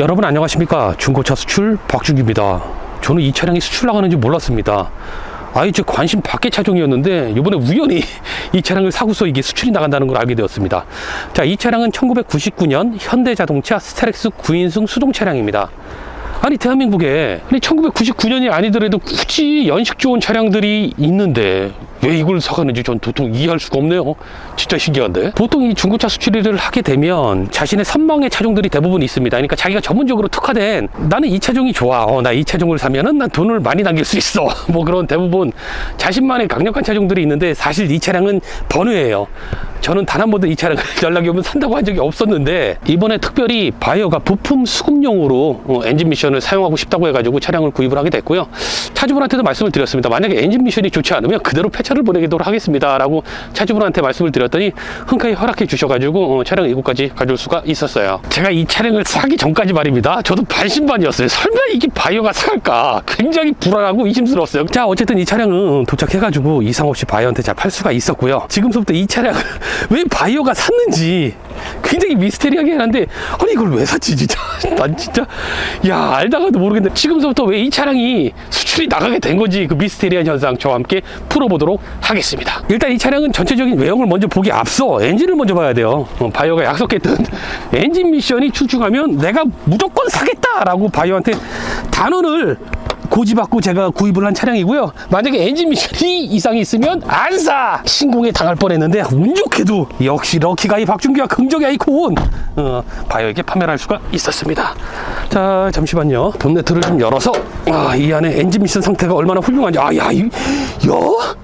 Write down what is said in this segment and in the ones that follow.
여러분 안녕하십니까? 중고차 수출 박준기입니다. 저는 이 차량이 수출 나가는지 몰랐습니다. 아예 제 관심 밖의 차종이었는데 이번에 우연히 이 차량을 사고서 이게 수출이 나간다는 걸 알게 되었습니다. 자 이 차량은 1999년 현대자동차 스타렉스 9인승 수동 차량입니다. 아니 대한민국에 아니 1999년이 아니더라도 굳이 연식 좋은 차량들이 있는데 왜 이걸 사가는지 전 도통 이해할 수가 없네요. 진짜 신기한데. 보통 이 중고차 수출을 하게 되면 자신의 선망의 차종들이 대부분 있습니다. 그러니까 자기가 전문적으로 특화된 나는 이 차종이 좋아. 어, 나 이 차종을 사면은 난 돈을 많이 남길 수 있어. 뭐 그런 대부분 자신만의 강력한 차종들이 있는데 사실 이 차량은 번외예요. 저는 단 한 번도 이 차량을 연락이 오면 산다고 한 적이 없었는데 이번에 특별히 바이어가 부품 수급용으로 어, 엔진 미션을 사용하고 싶다고 해가지고 차량을 구입을 하게 됐고요. 차주분한테도 말씀을 드렸습니다. 만약에 엔진 미션이 좋지 않으면 그대로 폐차 를 보내도록 하겠습니다 라고 차주분한테 말씀을 드렸더니 흔쾌히 허락해 주셔가지고 어, 차량 이곳까지 가져올 수가 있었어요. 제가 이 차량을 사기 전까지 말입니다. 저도 반신반이었어요. 설마 이게 바이어가 살까? 굉장히 불안하고 의심스러웠어요. 자 어쨌든 이 차량은 도착해가지고 이상 없이 바이어한테 잘 팔 수가 있었고요. 지금부터 이 차량을 왜 바이어가 샀는지 굉장히 미스테리하긴 한데 아니 이걸 왜 샀지 진짜 난 진짜 야 알다가도 모르겠는데 지금부터 왜 이 차량이 수출이 나가게 된 건지 그 미스테리한 현상 저와 함께 풀어보도록 하겠습니다 일단 이 차량은 전체적인 외형을 먼저 보기 앞서 엔진을 먼저 봐야 돼요 어, 바이어가 약속했던 엔진 미션이 출중하면 내가 무조건 사겠다 라고 바이어한테 단언을 고지받고 제가 구입을 한 차량이고요. 만약에 엔진 미션이 이상이 있으면 안 사! 신공에 당할 뻔했는데 운 좋게도 역시 럭키가이 박준기와 긍정의 아이콘 어, 바이오에게 판매를 할 수가 있었습니다. 자 잠시만요. 본네트를 좀 열어서 아, 이 안에 엔진 미션 상태가 얼마나 훌륭한지 아야 이 야?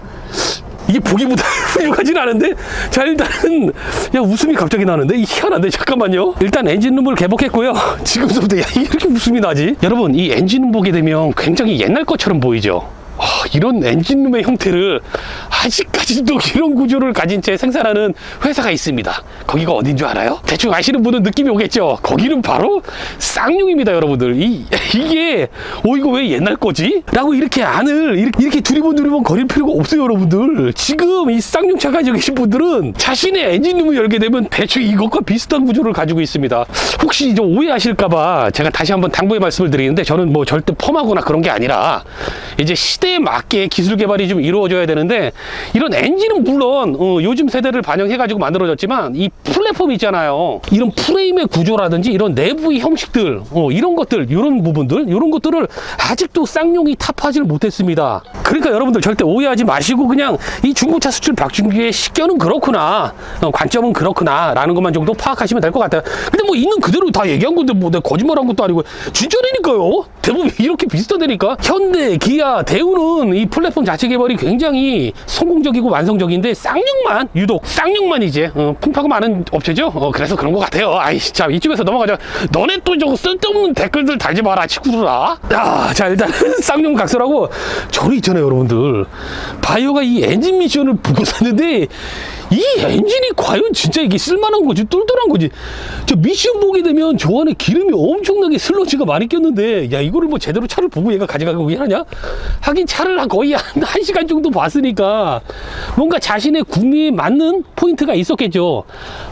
이게 보기보다 훌륭하진 않은데? 자 일단은 야 웃음이 갑자기 나는데? 이 희한한데? 잠깐만요. 일단 엔진룸을 개복했고요. 지금부터 야 이렇게 웃음이 나지? 여러분 이 엔진룸 보게 되면 굉장히 옛날 것처럼 보이죠? 아, 이런 엔진룸의 형태를 아직까지도 이런 구조를 가진 채 생산하는 회사가 있습니다. 거기가 어딘 줄 알아요? 대충 아시는 분은 느낌이 오겠죠? 거기는 바로 쌍용입니다, 여러분들. 이, 이게, 어, 이거 왜 옛날 거지? 라고 이렇게 안을 이렇게, 이렇게 두리번두리번 거릴 필요가 없어요, 여러분들. 지금 이 쌍용차 가지고 계신 분들은 자신의 엔진룸을 열게 되면 대충 이것과 비슷한 구조를 가지고 있습니다. 혹시 이제 오해하실까봐 제가 다시 한번 당부의 말씀을 드리는데 저는 뭐 절대 펌하거나 그런 게 아니라 이제 시대 에 맞게 기술 개발이 좀 이루어져야 되는데 이런 엔진은 물론 어, 요즘 세대를 반영해가지고 만들어졌지만 이 플랫폼 있잖아요. 이런 프레임의 구조라든지 이런 내부의 형식들 어, 이런 것들 이런 부분들 이런 것들을 아직도 쌍용이 탑하지를 못했습니다. 그러니까 여러분들 절대 오해하지 마시고 그냥 이 중고차 수출 박준기의 식견은 그렇구나 어, 관점은 그렇구나 라는 것만 정도 파악하시면 될 것 같아요. 근데 뭐 있는 그대로 다 얘기한 건데 뭐 내가 거짓말한 것도 아니고 진짜라니까요. 대부분 이렇게 비슷하다니까. 현대, 기아, 대우는 이 플랫폼 자체 개발이 굉장히 성공적이고 완성적인데 쌍용만 유독 쌍용만 이제 어, 풍파가 많은 업체죠. 어, 그래서 그런 것 같아요. 아이 자 이쯤에서 넘어가자. 너네 또 저거 쓸데없는 댓글들 달지 마라 친구들아. 야, 자 일단 쌍용 각설하고 저는 있잖아요 여러분들. 바이오가 이 엔진 미션을 보고 샀는데 이 엔진이 과연 진짜 이게 쓸만한 거지? 똘똘한 거지? 저 미션 보게 되면 저 안에 기름이 엄청나게 슬러지가 많이 꼈는데 야 이거를 뭐 제대로 차를 보고 얘가 가져가고 하냐? 하긴 차를 한 거의 한 1시간 정도 봤으니까 뭔가 자신의 구미에 맞는 포인트가 있었겠죠.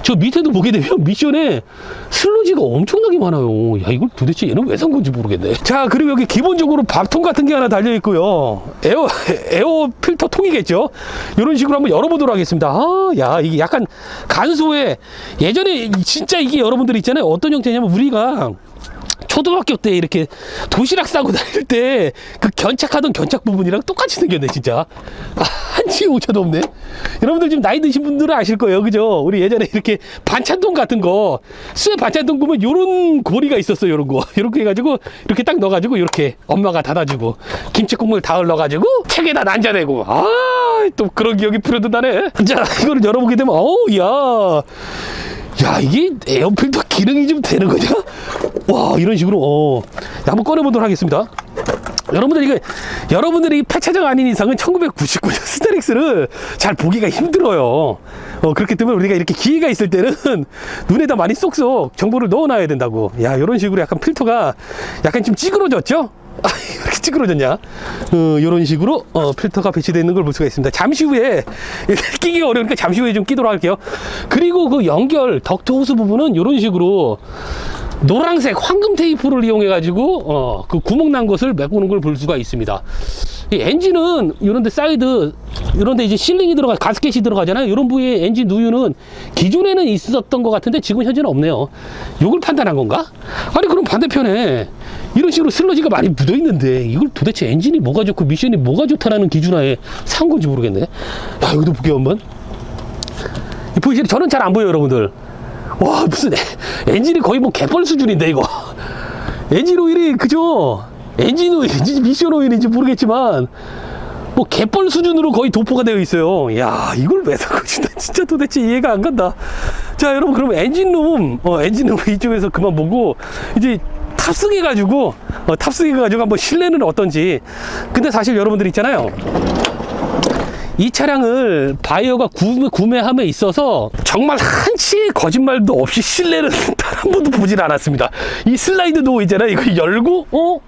저 밑에도 보게 되면 미션에 슬러지가 엄청나게 많아요. 야 이걸 도대체 얘는 왜 산 건지 모르겠네. 자 그리고 여기 기본적으로 밥통 같은 게 하나 달려 있고요. 에어 에어 필터 통이겠죠? 이런 식으로 한번 열어보도록 하겠습니다. 아, 야, 이게 약간 간소해. 예전에 진짜 이게 여러분들 있잖아요. 어떤 형태냐면 우리가 초등학교 때 이렇게 도시락 싸고 다닐 때 그 견착하던 견착 부분이랑 똑같이 생겼네 진짜. 아, 한치 오차도 없네. 여러분들 지금 나이 드신 분들은 아실 거예요. 그죠? 우리 예전에 이렇게 반찬통 같은 거 수에 반찬통 보면 요런 고리가 있었어요 요런 거. 이렇게 해가지고 이렇게 딱 넣어가지고 이렇게 엄마가 닫아주고 김치 국물 다 흘러가지고 책에다 난자대고. 아 또 그런 기억이 풀어든다네 자 이거를 열어보게 되면 어우 야 야 이게 에어필터 기능이 좀 되는 거냐? 와 이런 식으로 어 야, 한번 꺼내보도록 하겠습니다. 여러분들 이거 여러분들이 폐차장 아닌 이상은 1999년 스타렉스를 잘 보기가 힘들어요. 어 그렇기 때문에 우리가 이렇게 기회가 있을 때는 눈에다 많이 쏙쏙 정보를 넣어놔야 된다고. 야 이런 식으로 약간 필터가 약간 좀 찌그러졌죠? 아, 왜 이렇게 찌그러졌냐? 어, 이런 식으로 어, 필터가 배치되어 있는 걸 볼 수가 있습니다. 잠시 후에 끼기가 어려우니까 잠시 후에 좀 끼도록 할게요. 그리고 그 연결 덕트 호스 부분은 이런 식으로 노란색 황금 테이프를 이용해 가지고 어, 그 구멍 난 것을 메꾸는 걸 볼 수가 있습니다. 이 엔진은 이런데 사이드 이런데 이제 실링이 들어가 가스켓이 들어가잖아요. 이런 부위에 엔진 누유는 기존에는 있었던 것 같은데 지금 현재는 없네요. 이걸 판단한 건가? 아니 그럼 반대편에 이런 식으로 슬러지가 많이 묻어 있는데 이걸 도대체 엔진이 뭐가 좋고 미션이 뭐가 좋다라는 기준하에 산 건지 모르겠네. 야 여기도 볼게요 한번. 이 보이시죠? 저는 잘 안 보여요 여러분들. 와 무슨 에- 엔진이 거의 뭐 개뻘 수준인데 이거 엔진 오일이 그죠 엔진 오일인지 미션 오일인지 모르겠지만 뭐 개뻘 수준으로 거의 도포가 되어 있어요 야 이걸 왜 사고 진짜, 진짜 도대체 이해가 안 간다 자 여러분 그럼 엔진룸 어, 엔진룸 이쪽에서 그만 보고 이제 탑승해 가지고 어, 탑승해 가지고 한번 실내는 어떤지 근데 사실 여러분들 있잖아요 이 차량을 바이어가 구매, 구매함에 있어서 정말 한치의 거짓말도 없이 실내는 단 한 번도 보질 않았습니다. 이 슬라이드 도어 있잖아요. 이거 열고, 어?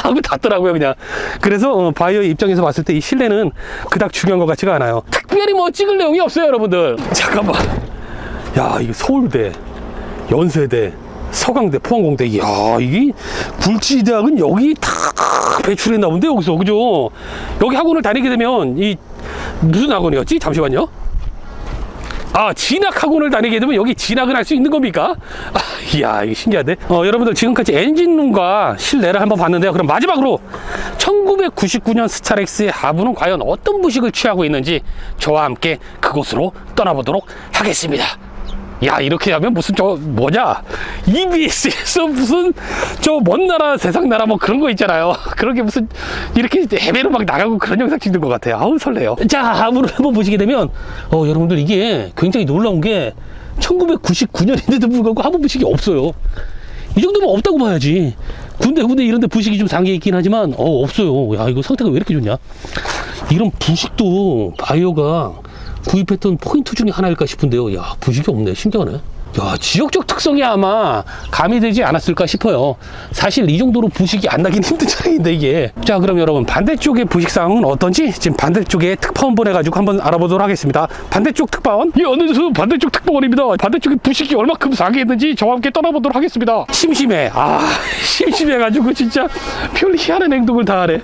하고 닫더라고요, 그냥. 그래서 어, 바이어 입장에서 봤을 때 이 실내는 그닥 중요한 것 같지가 않아요. 특별히 뭐 찍을 내용이 없어요, 여러분들. 잠깐만. 야, 이거 서울대, 연세대, 서강대, 포항공대. 야, 이게 굴지 대학은 여기 다 배출했나 본데, 여기서. 그죠? 여기 학원을 다니게 되면 이 무슨 학원이었지? 잠시만요. 아, 진학 학원을 다니게 되면 여기 진학을 할 수 있는 겁니까? 아, 이야, 이게 신기한데? 어, 여러분들 지금까지 엔진룸과 실내를 한번 봤는데요. 그럼 마지막으로 1999년 스타렉스의 하부는 과연 어떤 부식을 취하고 있는지 저와 함께 그곳으로 떠나보도록 하겠습니다. 야, 이렇게 하면 무슨 저 뭐냐? EBS에서 무슨 저 먼 나라 세상 나라 뭐 그런 거 있잖아요. 그런 게 무슨 이렇게 해외로 막 나가고 그런 영상 찍는 것 같아요. 아우 설레요. 자, 하부를 한번 보시게 되면 어, 여러분들 이게 굉장히 놀라운 게 1999년인데도 불구하고 하부 부식이 없어요. 이 정도면 없다고 봐야지. 군대 군대 이런 데 부식이 좀 상해 있긴 하지만 어 없어요. 야, 이거 상태가 왜 이렇게 좋냐? 이런 부식도 바이오가 구입했던 포인트 중에 하나일까 싶은데요. 야, 부식이 없네. 신기하네. 야, 지역적 특성이 아마 가미되지 않았을까 싶어요. 사실 이 정도로 부식이 안 나긴 힘든 차량인데 이게. 자, 그럼 여러분 반대쪽의 부식 상황은 어떤지 지금 반대쪽에 특파원 보내가지고 한번 알아보도록 하겠습니다. 반대쪽 특파원? 예, 어느 수 반대쪽 특파원입니다. 반대쪽에 부식이 얼마큼 상했는지 저와 함께 떠나보도록 하겠습니다. 심심해. 아, 심심해가지고 진짜 별 희한한 행동을 다 하네.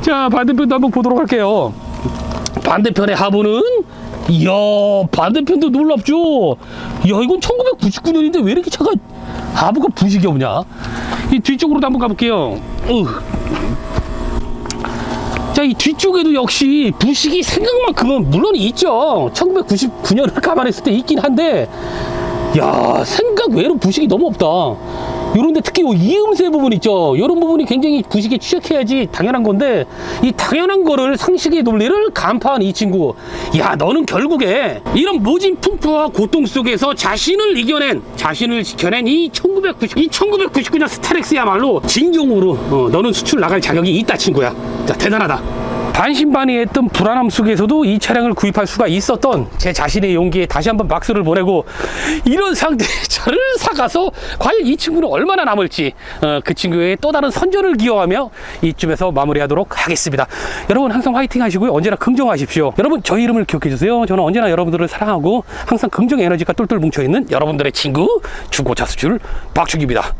자, 반대편도 한번 보도록 할게요. 반대편의 하부는 이야 반대편도 놀랍죠? 이야 이건 1999년인데 왜 이렇게 차가 하부가 부식이 없냐? 이 뒤쪽으로도 한번 가볼게요. 자이 뒤쪽에도 역시 부식이 생각만큼은 물론 있죠. 1999년을 감안했을 때 있긴 한데 야 생각 외로 부식이 너무 없다. 요런데 특히 요 이음새 부분 있죠? 요런 부분이 굉장히 부식에 취약해야지 당연한 건데 이 당연한 거를 상식의 논리를 간파한 이 친구. 야 너는 결국에 이런 모진 풍파와 고통 속에서 자신을 이겨낸 자신을 지켜낸 이 1990, 이 1999년 스타렉스야말로 진정으로 어, 너는 수출 나갈 자격이 있다 친구야. 자 대단하다 반신반의했던 불안함 속에서도 이 차량을 구입할 수가 있었던 제 자신의 용기에 다시 한번 박수를 보내고 이런 상태의 차를 사가서 과연 이 친구는 얼마나 남을지 어, 그 친구의 또 다른 선전을 기여하며 이쯤에서 마무리하도록 하겠습니다. 여러분 항상 화이팅 하시고요. 언제나 긍정하십시오. 여러분 저희 이름을 기억해 주세요. 저는 언제나 여러분들을 사랑하고 항상 긍정 에너지가 똘똘 뭉쳐있는 여러분들의 친구 중고차 수출 박준기입니다.